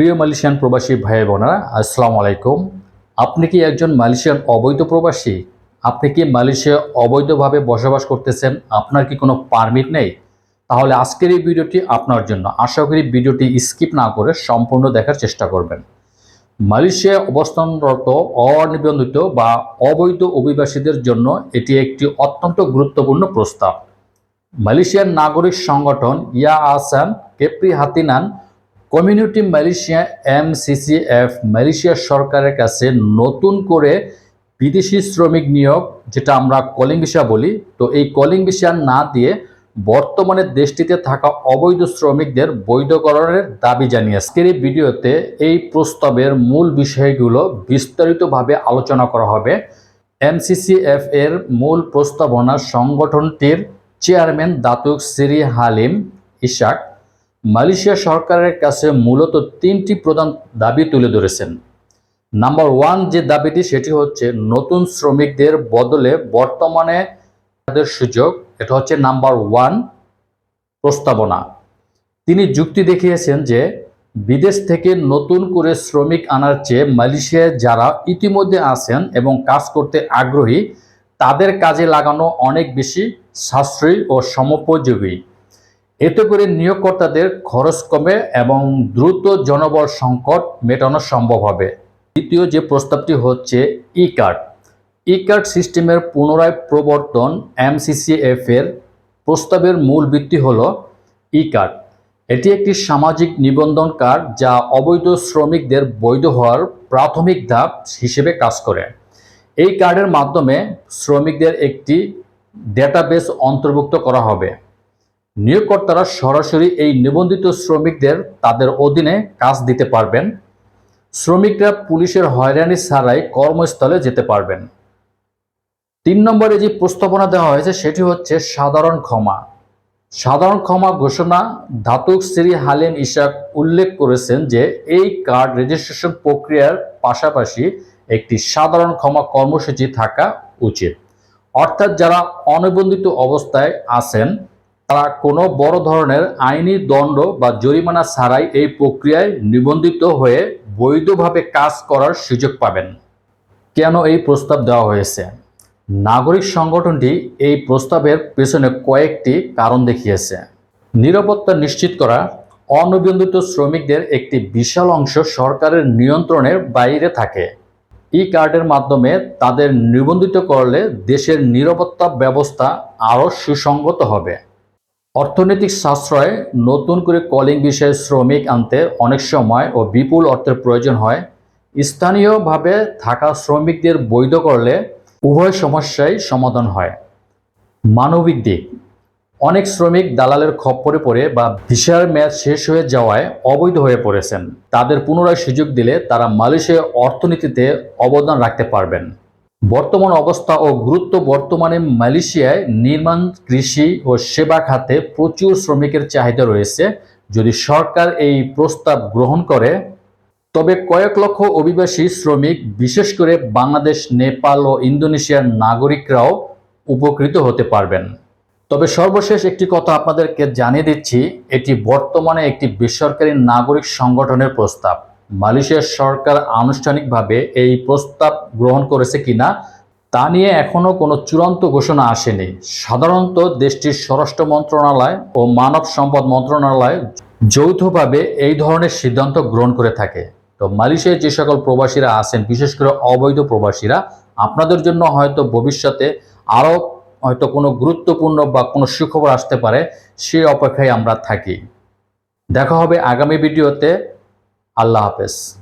প্রিয় মালয়েশিয়ান প্রবাসী ভাই বোনেরা, আসসালামু আলাইকুম। আপনি কি একজন মালয়েশিয়ান অবৈধ প্রবাসী? আপনি কি মালয়েশিয়া অবৈধভাবে বসবাস করতেছেন? আপনার কি কোনো পারমিট নেই? তাহলে আজকের এই ভিডিওটি আপনার জন্য। আশা করি ভিডিওটি স্কিপ না করে সম্পূর্ণ দেখার চেষ্টা করবেন। মালয়েশিয়ায় অবস্থানরত, অনিবন্ধিত বা অবৈধ অভিবাসীদের জন্য এটি একটি অত্যন্ত গুরুত্বপূর্ণ প্রস্তাব। মালয়েশিয়ার নাগরিক সংগঠন Yayasan Keprihatinan community Malaysia MCCF Malaysia সরকারের কাছে নতুন করে বিদেশি শ্রমিক নিয়োগ, যেটা আমরা কলিং ভিসা বলি, তো এই কলিং ভিসা না দিয়ে বর্তমানে দেশটিতে থাকা অবৈধ শ্রমিকদের বৈধকরণের দাবি জানিয়েছে আজকের এই ভিডিওতে এই প্রস্তাবের মূল বিষয়গুলো বিস্তারিতভাবে আলোচনা করা হবে। এমসিসিএফ এর মূল প্রস্তাবনা সংগঠনটির chairman Datuk Seri Halim Ishak. Malaysia সরকারের কাছে মূলত তিনটি প্রধান দাবি তুলে ধরেছেন। নাম্বার ওয়ান যে দাবিটি, সেটি হচ্ছে নতুন শ্রমিকদের বদলে বর্তমানে তাদের সুযোগ, এটা হচ্ছে নাম্বার ওয়ান প্রস্তাবনা। তিনি যুক্তি দেখিয়েছেন যে বিদেশ থেকে নতুন করে শ্রমিক আনার চেয়ে মালয়েশিয়ায় যারা ইতিমধ্যে আছেন এবং কাজ করতে আগ্রহী, তাদের কাজে লাগানো অনেক বেশি সাশ্রয়ী ও সমোপযোগী। এতে করে নিয়োগকর্তাদের খরচ কমে এবং দ্রুত জনবল সংকট মেটানো সম্ভব হবে। দ্বিতীয় যে প্রস্তাবটি হচ্ছে ই কার্ড ই কার্ড সিস্টেমের পুনরায় প্রবর্তন এমসিসিএফ এর প্রস্তাবের মূল ভিত্তি হল ই কার্ড এটি একটি সামাজিক নিবন্ধন কার্ড যা অবৈধ শ্রমিকদের বৈধ হওয়ার প্রাথমিক ধাপ হিসেবে কাজ করে। এই কার্ডের মাধ্যমে শ্রমিকদের একটি ডেটাবেস অন্তর্ভুক্ত করা হবে। নিয়োগকর্তারা সরাসরি এই নিবন্ধিত শ্রমিকদের তাদের অধীনে কাজ দিতে পারবেন। শ্রমিকরা পুলিশের হয়রানি ছাড়াই কর্মস্থলে যেতে পারবেন। তিন নম্বরে যে প্রস্তাবনা দেওয়া হয়েছে, সেটি হচ্ছে সাধারণ ক্ষমা। সাধারণ ক্ষমা ঘোষণা ধাতুক শ্রী হালিম ইশাক উল্লেখ করেছেন যে, এই কার্ড রেজিস্ট্রেশন প্রক্রিয়ার পাশাপাশি একটি সাধারণ ক্ষমা কর্মসূচি থাকা উচিত। অর্থাৎ যারা অনিবন্ধিত অবস্থায় আছেন তারা কোনো বড় ধরনের আইনি দণ্ড বা জরিমানা ছাড়াই এই প্রক্রিয়ায় নিবন্ধিত হয়ে বৈধভাবে কাজ করার সুযোগ পাবেন। কেন এই প্রস্তাব দেওয়া হয়েছে? নাগরিক সংগঠনটি এই প্রস্তাবের পেছনে কয়েকটি কারণ দেখিয়েছে। নিরাপত্তা নিশ্চিত করা, অনিবন্ধিত শ্রমিকদের একটি বিশাল অংশ সরকারের নিয়ন্ত্রণের বাইরে থাকে। ই কার্ডের মাধ্যমে তাদের নিবন্ধিত করলে দেশের নিরাপত্তা ব্যবস্থা আরও সুসংগত হবে। অর্থনৈতিক সাশ্রয় নতুন করে কলিং বিষয়ে শ্রমিক আনতে অনেক সময় ও বিপুল অর্থের প্রয়োজন হয়। স্থানীয়ভাবে থাকা শ্রমিকদের বৈধ করলে উভয় সমস্যাই সমাধান হয়। মানবিক দিক। অনেক শ্রমিক দালালের খপ্পরে পড়ে বা ভিসার মেয়াদ শেষ হয়ে যাওয়ায় অবৈধ হয়ে পড়েছেন। তাদের পুনরায় সুযোগ দিলে তারা মালয়েশিয়ার অর্থনীতিতে অবদান রাখতে পারবেন। বর্তমান অবস্থা ও গুরুত্ব বর্তমানে মালয়েশিয়ায় নির্মাণ, কৃষি ও সেবা খাতে প্রচুর শ্রমিকের চাহিদা রয়েছে। যদি সরকার এই প্রস্তাব গ্রহণ করে, তবে কয়েক লক্ষ অভিবাসী শ্রমিক, বিশেষ করে বাংলাদেশ, নেপাল ও ইন্দোনেশিয়ার নাগরিকরাও উপকৃত হতে পারবেন। তবে সর্বশেষ একটি কথা আপনাদেরকে জানিয়ে দিচ্ছি, এটি বর্তমানে একটি বেসরকারি নাগরিক সংগঠনের প্রস্তাব। মালয়েশিয়ার সরকার আনুষ্ঠানিকভাবে এই প্রস্তাব গ্রহণ করেছে কিনা তা নিয়ে এখনও কোনো চূড়ান্ত ঘোষণা আসেনি। সাধারণত দেশটির স্বরাষ্ট্র মন্ত্রণালয় ও মানব সম্পদ মন্ত্রণালয় যৌথভাবে এই ধরনের সিদ্ধান্ত গ্রহণ করে থাকে। তো মালয়েশিয়ায় যে সকল প্রবাসীরা আছেন, বিশেষ করে অবৈধ প্রবাসীরা, আপনাদের জন্য হয়তো ভবিষ্যতে আরও হয়তো কোনো গুরুত্বপূর্ণ বা কোনো সুখবর আসতে পারে, সে অপেক্ষায় আমরা থাকি। দেখা হবে আগামী ভিডিওতে। আল্লাহ হাফেজ।